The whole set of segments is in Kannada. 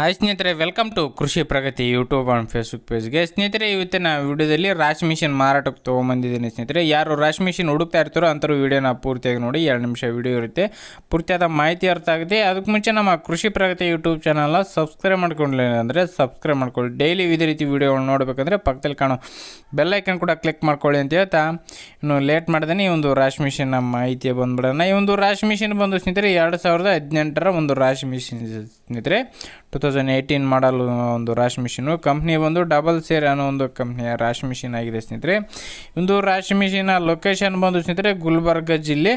ಹಾಯ್ ಸ್ನೇಹಿತರೆ welcome to Krishi Pragati YouTube and Facebook ಪೇಜ್ಗೆ ಸ್ನೇಹಿತರೆ, ಇವತ್ತಿನ ವಿಡಿಯೋದಲ್ಲಿ ರಾಶಿ ಮಿಷಿನ್ ಮಾರಾಟಕ್ಕೆ ತೊಗೊಂಬಂದಿದ್ದೀನಿ ಸ್ನೇಹಿತರೆ. ಯಾರು ರಾಶಿ ಮಿಷಿನ್ ಹುಡುಕ್ತಾ ಇರ್ತಾರೋ ಅಂಥವ್ರು ವಿಡಿಯೋನ ಪೂರ್ತಿಯಾಗಿ ನೋಡಿ, ಎರಡು ನಿಮಿಷ ವಿಡಿಯೋ ಇರುತ್ತೆ. ಪೂರ್ತಿಯಾದ ಮಾಹಿತಿ ಅರ್ಥ ಆಗುತ್ತೆ. ಅದಕ್ಕೆ ಮುಂಚೆ ನಮ್ಮ ಕೃಷಿ ಪ್ರಗತಿ ಯೂಟ್ಯೂಬ್ ಚಾನಲ್ನ ಸಬ್ಸ್ಕ್ರೈಬ್ ಮಾಡ್ಕೊಂಡಿಲ್ಲ ಅಂದರೆ ಸಬ್ಸ್ಕ್ರೈಬ್ ಮಾಡ್ಕೊಳ್ಳಿ. ಡೈಲಿ ಇದೇ ರೀತಿ ವಿಡಿಯೋಗಳು ನೋಡಬೇಕಂದ್ರೆ ಪಕ್ಕದಲ್ಲಿ ಕಾಣೋ ಬೆಲ್ಲೈಕನ್ ಕೂಡ ಕ್ಲಿಕ್ ಮಾಡ್ಕೊಳ್ಳಿ ಅಂತ ಹೇಳ್ತಾ ಇನ್ನು ಲೇಟ್ ಮಾಡ್ದೇ ಈ ಒಂದು ರಾಶಿ ಮಿಷಿನ್ನ ಮಾಹಿತಿ ಬಂದ್ಬಿಡೋಣ. ಈ ಒಂದು ರಾಶಿ ಮಿಷಿನ್ ಬಂದು ಸ್ನೇಹಿತರೆ, ಎರಡು ಸಾವಿರದ ಹದಿನೆಂಟರ ಒಂದು ರಾಶಿ ಮಿಷಿನ್ ಸ್ನೇಹಿತರೆ. ಟು ತೌಸಂಡ್ ಏಯ್ಟೀನ್ ಮಾಡಲ್ ಒಂದು ರಾಶಿ ಮಿಷಿನು ಕಂಪ್ನಿ ಬಂದು ಡಬಲ್ ಸೇರ್ ಅನ್ನೋ ಒಂದು ಕಂಪ್ನಿಯ ರಾಶಿ ಮಿಷಿನ್ ಆಗಿದೆ ಸ್ನೇಹಿತರೆ. ಒಂದು ರಾಶಿ ಮಿಷಿನ ಲೊಕೇಶನ್ ಬಂದು ಸ್ನೇಹಿತರೆ, ಗುಲ್ಬರ್ಗ ಜಿಲ್ಲೆ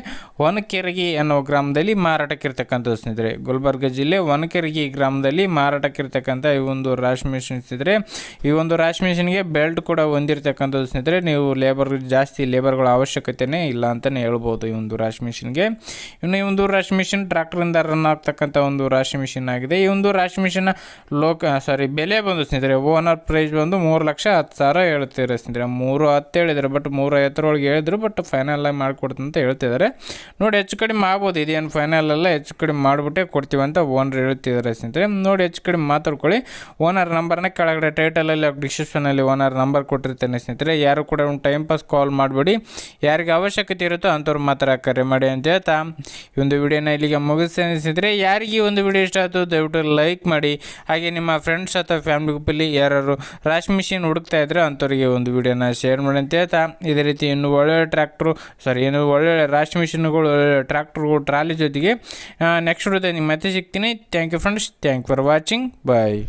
ಒನಕೆರಗಿ ಅನ್ನೋ ಗ್ರಾಮದಲ್ಲಿ ಮಾರಾಟಕ್ಕಿರ್ತಕ್ಕಂಥದ್ದು ಸ್ನೇಹಿತರೆ. ಗುಲ್ಬರ್ಗ ಜಿಲ್ಲೆ ಒನಕೆರಗಿ ಗ್ರಾಮದಲ್ಲಿ ಮಾರಾಟಕ್ಕಿರ್ತಕ್ಕಂಥ ಈ ಒಂದು ರಾಶಿ ಮಿಷಿನ್ ಸ್ನೇಹಿತರೆ. ಈ ಒಂದು ರಾಶಿ ಮಿಷಿನ್ಗೆ ಬೆಲ್ಟ್ ಕೂಡ ಹೊಂದಿರತಕ್ಕಂಥದ್ದು ಸ್ನೇಹಿತರೆ. ನೀವು ಲೇಬರ್ ಜಾಸ್ತಿ ಲೇಬರ್ಗಳ ಅವಶ್ಯಕತೆನೇ ಇಲ್ಲ ಅಂತಲೇ ಹೇಳ್ಬೋದು ಈ ಒಂದು ರಾಶಿ ಮಿಷಿನ್ಗೆ ಇನ್ನು ಈ ಒಂದು ರಾಶಿ ಮಿಷಿನ್ ಟ್ರ್ಯಾಕ್ಟರಿಂದ ರನ್ ಆಗ್ತಕ್ಕಂಥ ಒಂದು ರಾಶಿ ಮಿಷಿನ್ ಆಗಿದೆ. ಈ ಒಂದು ರಾಶಿ ಮಿಷಿನ್ ಲೋಕ ಸಾರಿ ಬೆಲೆ ಬಂದು ಸ್ನೇಹಿತರೆ ಓನರ್ ಪ್ರೈಸ್ ಬಂದು ಮೂರು ಲಕ್ಷ ಹತ್ತು ಸಾವಿರ ಹೇಳ್ತಿದ್ದಾರೆ ಸ್ನೇಹಿತರೆ. ಮೂರು ಹತ್ತು ಹೇಳಿದ್ದಾರೆ ಬಟ್ ಮೂರು ಐವತ್ತರೊಳಗೆ ಹೇಳಿದ್ರು ಬಟ್ ಫೈನಲ್ ಆಗಿ ಮಾಡಿಕೊಡ್ತು ಅಂತ ಹೇಳ್ತಿದ್ದಾರೆ. ನೋಡಿ, ಹೆಚ್ಚು ಕಡಿಮೆ ಆಗ್ಬೋದು. ಇದೇನು ಫೈನಲ್ ಎಲ್ಲ ಹೆಚ್ಚು ಕಡಿಮೆ ಮಾಡಿಬಿಟ್ಟೆ ಕೊಡ್ತೀವಿ ಅಂತ ಓನರ್ ಹೇಳ್ತಿದ್ದಾರೆ ಸ್ನೇಹಿತರೆ. ನೋಡಿ, ಹೆಚ್ಚು ಕಡಿಮೆ ಮಾತಾಡ್ಕೊಳ್ಳಿ. ಓನರ್ ನಂಬರ್ನ ಕೆಳಗಡೆ ಟೈಟಲಲ್ಲಿ ಡಿಸ್ಕ್ರಿಪ್ಷನಲ್ಲಿ ಓನರ್ ನಂಬರ್ ಕೊಟ್ಟಿರ್ತೇನೆ ಸ್ನೇಹಿತರೆ. ಯಾರು ಕೂಡ ಒಂದು ಟೈಮ್ ಪಾಸ್ ಕಾಲ್ ಮಾಡಬೇಡಿ. ಯಾರಿಗೆ ಅವಶ್ಯಕತೆ ಇರುತ್ತೋ ಅಂಥವ್ರು ಮಾತ್ರ ಕರೆ ಮಾಡಿ ಅಂತ ಹೇಳ್ತಾ ಈ ಒಂದು ವಿಡಿಯೋನ ಇಲ್ಲಿಗೆ ಮುಗಿಸ್ತೇನೆ ಸ್ನೇಹಿತರೆ. ಯಾರಿಗೆ ಈ ಒಂದು ವಿಡಿಯೋ ಇಷ್ಟ ಆಯಿತು ದಯವಿಟ್ಟು ಲೈಕ್ ಮಾಡಿ. ಹಾಗೆ ನಿಮ್ಮ ಫ್ರೆಂಡ್ಸ್ ಅಥವಾ ಫ್ಯಾಮಿಲಿ ಗ್ರೂಪಲ್ಲಿ ಯಾರು ರಾಶಿ ಮಿಷಿನ್ ಹುಡುಕ್ತಾ ಇದ್ರೆ ಅಂಥವ್ರಿಗೆ ಒಂದು ವಿಡಿಯೋನ ಶೇರ್ ಮಾಡಿ ಅಂತ ಹೇಳ್ತಾ. ಇದೇ ರೀತಿ ಇನ್ನು ಒಳ್ಳೊಳ್ಳೆ ಟ್ರ್ಯಾಕ್ಟ್ರು ಸಾರಿ ಏನು ಒಳ್ಳೊಳ್ಳೆ ರಾಶ್ ಮಿಷಿನ್ಗಳು ಒಳ್ಳೊಳ್ಳೆ ಟ್ರ್ಯಾಕ್ಟ್ರುಗಳು ಟ್ರಾಲಿ ಜೊತೆಗೆ ನೆಕ್ಸ್ಟ್ ವಿಡಿಯೋದಲ್ಲಿ ನಿಮ್ಮ ಮತ್ತೆ ಸಿಗ್ತೀನಿ. Thank you friends thank for watching bye